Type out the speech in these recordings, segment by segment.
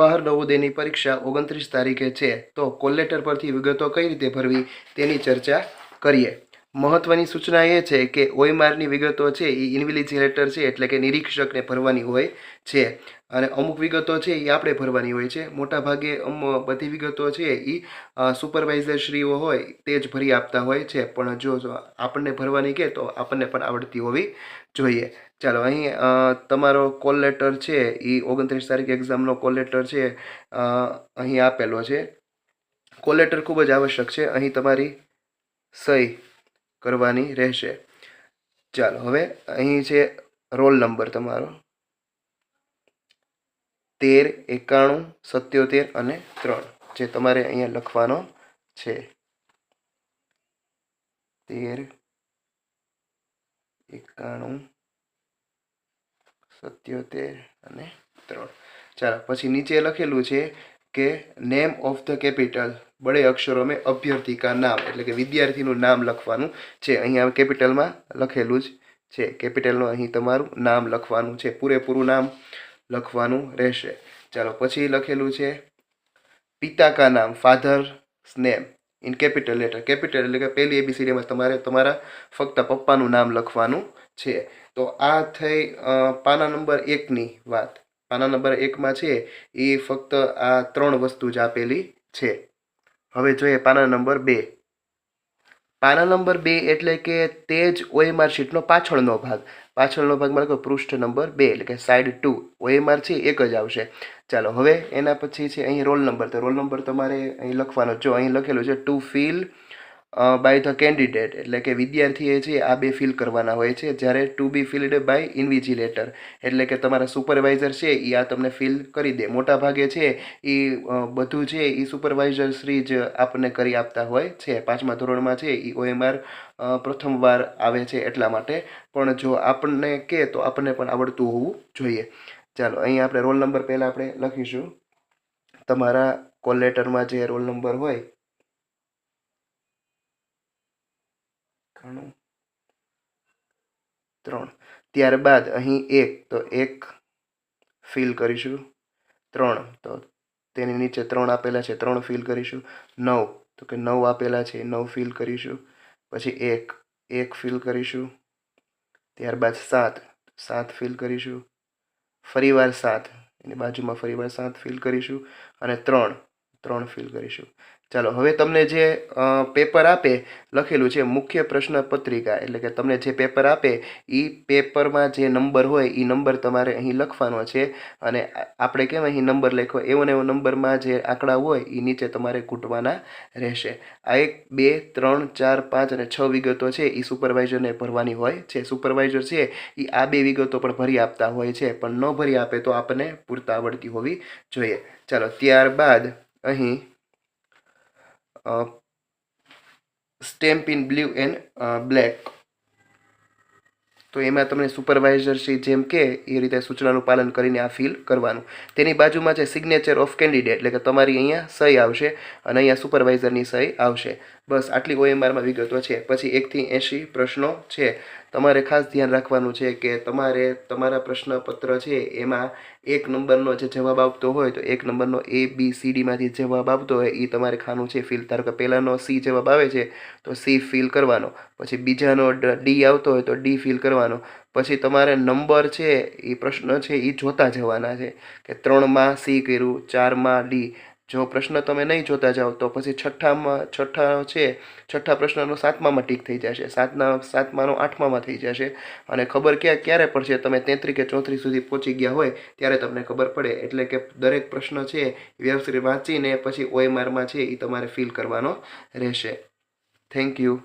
બહાર નવોદયની પરીક્ષા ઓગણત્રીસ તારીખે છે, તો કોલ લેટર પરથી વિગતો કઈ રીતે ભરવી તેની ચર્ચા કરીએ. મહત્વની સૂચના એ છે કે ઓઈમારની વિગતો છે એ ઇન્વિલિજિલેટર છે, એટલે કે નિરીક્ષકને ભરવાની હોય છે. અને અમુક વિગતો છે એ આપણે ભરવાની હોય છે. મોટાભાગે અમ, બધી વિગતો છે એ સુપરવાઇઝર શ્રીઓ હોય, તે જ ભરી આપતા હોય છે. પણ જો આપણને ભરવાની કે, તો આપણને પણ આવડતી હોવી જોઈએ. ચાલો, અહીં તમારો કોલ લેટર છે એ ઓગણત્રીસ તારીખ એક્ઝામનો કોલ લેટર છે અહીં આપેલો છે. કોલ લેટર ખૂબ જ આવશ્યક છે. અહીં તમારી સહી કરવાની રહેશે. ચાલો, હવે અહીં છે રોલ નંબર તમારો. તેર, એકાણું, સત્યોતેર અને ત્રણ, જે તમારે અહીંયા લખવાનો છે. તેર, એકાણું, સત્યોતેર અને ત્રણ. ચાલો, પછી નીચે લખેલું છે કે નેમ ઓફ ધ કેપિટલ બડે અક્ષરો મેં અભ્યર્થી નામ, એટલે કે વિદ્યાર્થીનું નામ લખવાનું છે. અહીંયા કેપિટલમાં લખેલું જ છે. કેપિટલનું અહીં તમારું નામ લખવાનું છે. પૂરેપૂરું નામ લખવાનું રહેશે. ચાલો, પછી લખેલું છે, પિતા કા નામ father's name in capital letter capital એટલે કે પહેલી એબીસીડીમાં તમારે તમારા ફક્ત પપ્પાનું નામ લખવાનું છે. તો આ થઈ પાના નંબર એકની વાત. પાના નંબર એકમાં છે, એ ફક્ત આ ત્રણ વસ્તુ જ આપેલી છે. હવે જોઈએ પાના નંબર બે. પાના નંબર બે એટલે કે તે જ ઓએમઆર શીટનો પાછળનો ભાગ. પાછળનો ભાગ મારે પૃષ્ઠ નંબર બે, એટલે કે સાઈડ ટુ. ઓએમઆર છે, એક જ આવશે. ચાલો, હવે એના પછી છે અહીં રોલ નંબર. તો રોલ નંબર તમારે અહીં લખવાનો જો અહીં લખેલું છે to fill by the candidate એટલે કે વિદ્યાર્થીએ છે આ બે ફિલ કરવાના હોય છે, જ્યારે to be filled by invigilator એટલે કે તમારા સુપરવાઇઝર છે એ આ તમને ફિલ કરી દે. મોટા ભાગે છે એ બધું છે એ સુપરવાઇઝર શ્રી જ આપણને કરી આપતા હોય છે. પાંચમા ધોરણમાં છે એ ઓએમઆર પ્રથમવાર આવે છે એટલા માટે. પણ જો આપણને કે, તો આપણને પણ આવડતું હોવું જોઈએ. ચાલો, અહીં આપણે રોલ નંબર પહેલાં આપણે લખીશું. તમારા કોલ લેટરમાં જે રોલ નંબર હોય ઘણું ત્રણ. ત્યારબાદ અહીં એક, તો એક ફિલ કરીશું. ત્રણ, તો તેની નીચે ત્રણ આપેલા છે, ત્રણ ફિલ કરીશું. નવ, તો કે નવ આપેલા છે, નવ ફિલ કરીશું. પછી એક એક ફિલ કરીશું. ત્યારબાદ સાત સાત ફિલ કરીશું. ફરીવાર સાત, એની બાજુમાં ફરીવાર સાત ફિલ કરીશું. અને ત્રણ ત્રણ ફિલ કરીશું. ચાલો, હવે તમને જે પેપર આપે, લખેલું છે મુખ્ય પ્રશ્ન પત્રિકા એટલે કે તમને જે પેપર આપે એ પેપરમાં જે નંબર હોય એ નંબર તમારે અહીં લખવાનો છે. અને આપણે કેમ અહીં નંબર લખ્યો? એવો ને એવો નંબરમાં જે આંકડા હોય એ નીચે તમારે કૂટવાના રહેશે. આ એક, બે, ત્રણ, ચાર, પાંચ અને છ વિગતો છે એ સુપરવાઇઝરને ભરવાની હોય છે. સુપરવાઇઝર છે એ આ બે વિગતો પણ ભરી આપતા હોય છે, પણ ન ભરી આપે તો આપણને પૂરતા આવડતી હોવી જોઈએ. ચાલો, ત્યારબાદ અહીં stamp in blue and black તો એમાં તમને સુપરવાઇઝર શ્રી જેમ કે, એ રીતે સૂચનાનું પાલન કરીને આ ફિલ કરવાનું. તેની બાજુમાં છે સિગ્નેચર ઓફ કેન્ડિડેટ એટલે કે તમારી અહીંયા સહી આવશે અને અહીંયા સુપરવાઇઝરની સહી આવશે. બસ આટલી ઓએમઆરમાં વિગતો છે. પછી એકથી એંશી પ્રશ્નો છે. તમારે ખાસ ધ્યાન રાખવાનું છે કે તમારે તમારા પ્રશ્નપત્ર છે એમાં એક નંબરનો જે જવાબ આવતો હોય તો એક નંબરનો એ બી સી ડીમાંથી જવાબ આવતો હોય એ તમારે ખાનું છે ફિલ ધારો કે પહેલાંનો સી જવાબ આવે છે, તો સી ફિલ કરવાનો. પછી બીજાનો ડી આવતો હોય તો ડી ફિલ કરવાનો. પછી તમારે નંબર છે એ પ્રશ્ન છે એ જોતા જવાના છે કે ત્રણમાં સી કર્યું ચારમાં ડી જો પ્રશ્ન તમે નહીં જોતા જાઓ, તો પછી છઠ્ઠામાં, છઠ્ઠા છે, છઠ્ઠા પ્રશ્નનો સાતમામાં ટીક થઈ જશે. સાતના, સાતમાનો આઠમામાં થઈ જશે. અને ખબર ક્યાં, ક્યારે પડશે? તમે તેત્રી કે ચોત્રીસ સુધી પહોંચી ગયા હોય, ત્યારે તમને ખબર પડે. એટલે કે દરેક પ્રશ્ન છે, વ્યવસ્થિત વાંચીને પછી ઓએમઆરમાં છે એ તમારે ફિલ કરવાનો રહેશે. થેન્ક યુ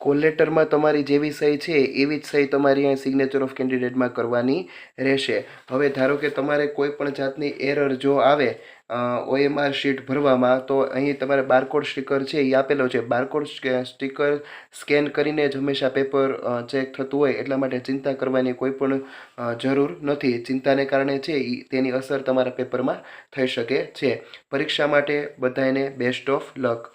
કોલ લેટરમાં તમારી જેવી સહી છે, એવી જ સહી તમારી અહીં સિગ્નેચર ઓફ કેન્ડિડેટમાં કરવાની રહેશે. હવે ધારો કે તમારે કોઈ પણ જાતની એરર જો આવે ઓએમઆર શીટ ભરવામાં, તો અહીં તમારે બારકોડ સ્ટીકર છે એ આપેલો છે. બારકોડ સ્ટીકર સ્કેન કરીને જ હંમેશા પેપર ચેક થતું હોય, એટલા માટે ચિંતા કરવાની કોઈ પણ જરૂર નથી. ચિંતાને કારણે છે તેની અસર તમારા પેપરમાં થઈ શકે છે. પરીક્ષા માટે બધાને બેસ્ટ ઓફ લક